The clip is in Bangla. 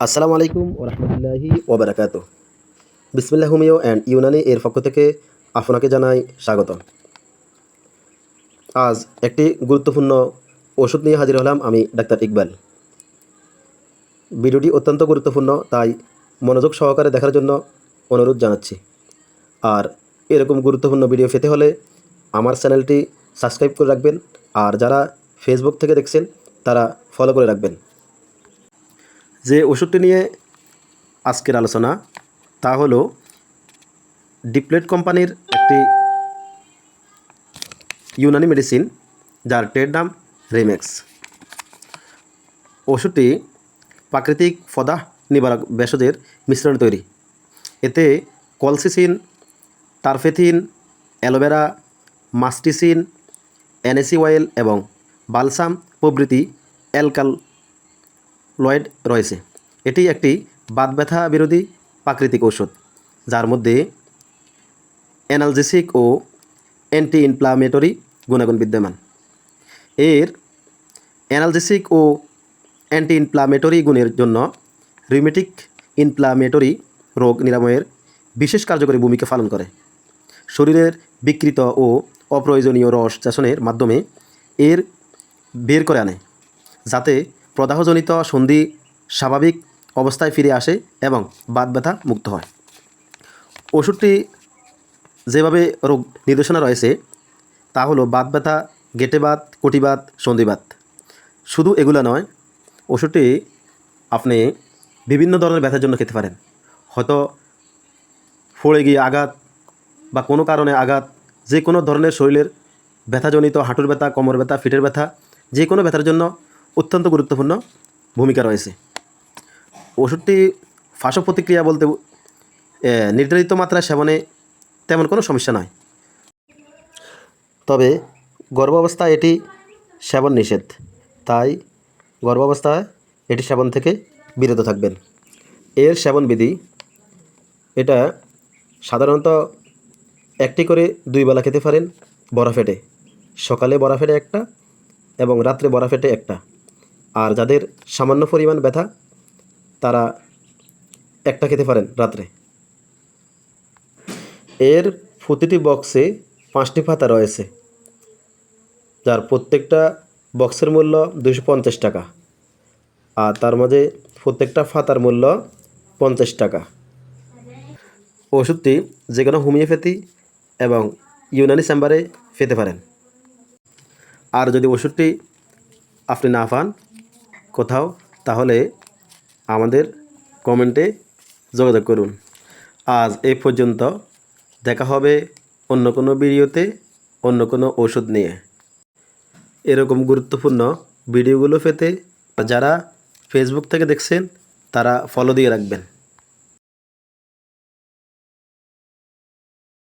আসসালামু আলাইকুম ওরহমতুল্লাহি ওবরাকাত বিসমিল্লাহ হুমিও অ্যান্ড ইউনানি এর পক্ষ থেকে আপনাকে জানাই স্বাগত আজ একটি গুরুত্বপূর্ণ ওষুধ নিয়ে হাজির হলাম আমি ডাক্তার ইকবাল। ভিডিওটি অত্যন্ত গুরুত্বপূর্ণ, তাই মনোযোগ সহকারে দেখার জন্য অনুরোধ জানাচ্ছি। আর এরকম গুরুত্বপূর্ণ ভিডিও পেতে হলে আমার চ্যানেলটি সাবস্ক্রাইব করে রাখবেন, আর যারা ফেসবুক থেকে দেখছেন, তারা ফলো করে রাখবেন। যে ওষুধটি নিয়ে আজকের আলোচনা, তা হলো ডিপ্লেট কোম্পানির একটি ইউনানি মেডিসিন, যার ট্রেড নাম রেমেক্স। ওষুধটি প্রাকৃতিক ফদা নিবারক ভেষজের মিশ্রণ তৈরি। এতে কলসিসিন, টারফেথিন, অ্যালোভেরা, মাস্টিসিন, এনএসি অয়েল এবং বালসাম প্রভৃতি অ্যালকাল লয়েড রয়েছে। এটি একটি বাত ব্যথা বিরোধী প্রাকৃতিক ঔষধ, যার মধ্যে অ্যানালজেসিক ও অ্যান্টি ইনফ্লামেটরি গুণাগুণ বিদ্যমান। এর অ্যানালজেসিক ও অ্যান্টি ইনফ্লামেটরি গুণের জন্য রিউমেটিক ইনফ্লামেটরি রোগ নিরাময়ের বিশেষ কার্যকরী ভূমিকা পালন করে। শরীরের বিকৃত ও অপ্রয়োজনীয় রস চাষণের মাধ্যমে এর বের করে আনে, যাতে প্রদাহজনিত সন্ধি স্বাভাবিক অবস্থায় ফিরে আসে এবং বাত ব্যথা মুক্ত হয়। ওষুধটি যেভাবে রোগ নির্দেশনা রয়েছে, তা হলো বাত ব্যথা, গেটে বাত কটিবাত সন্ধিবাত শুধু এগুলো নয়, ওষুধটি আপনি বিভিন্ন ধরনের ব্যথার জন্য খেতে পারেন। হয়তো ফড়ে গিয়ে আঘাত বা কোনো কারণে আঘাত, যে কোনো ধরনের শরীরের ব্যথাজনিত হাঁটুর ব্যথা, কোমর ব্যথা, ফিটের ব্যথা, যে কোনো ব্যথার জন্য অত্যন্ত গুরুত্বপূর্ণ ভূমিকা রয়েছে। ওষুধটি ফাঁস প্রতিক্রিয়া বলতে নির্ধারিত মাত্রায় সেবনে তেমন কোনো সমস্যা নয়। তবে গর্ভাবস্থায় এটি সেবন নিষেধ। তাই গর্ভাবস্থায় এটি সেবন থেকে বিরত থাকবেন। এর সেবন বিধি, এটা সাধারণত একটি করে দুই বেলা খেতে পারেন, বড়া ফেটে। সকালে বড়া ফেটে একটা এবং রাত্রে বড়া ফেটে একটা। আর যাদের সামান্য পরিমাণ ব্যথা, তারা একটা খেতে পারেন রাত্রে। এর প্রতিটি বক্সে পাঁচটি পাতা রয়েছে, যার প্রত্যেকটা বক্সের মূল্য দুশো পঞ্চাশ টাকা আর তার মাঝে প্রত্যেকটা ফাতার মূল্য পঞ্চাশ টাকা। ওষুধটি যে কোনো হোমিওপ্যাথি এবং ইউনানি চেম্বারে পেতে পারেন। আর যদি ওষুধটি আপনি না পান কোথাও, তাহলে আমাদের কমেন্টে যোগাযোগ করুন। আজ এ পর্যন্ত। দেখা হবে অন্য কোনো ভিডিওতে, অন্য কোনো ওষুধ নিয়ে। এরকম গুরুত্বপূর্ণ ভিডিওগুলো পেতে যারা ফেসবুক থেকে দেখছেন, তারা ফলো দিয়ে রাখবেন।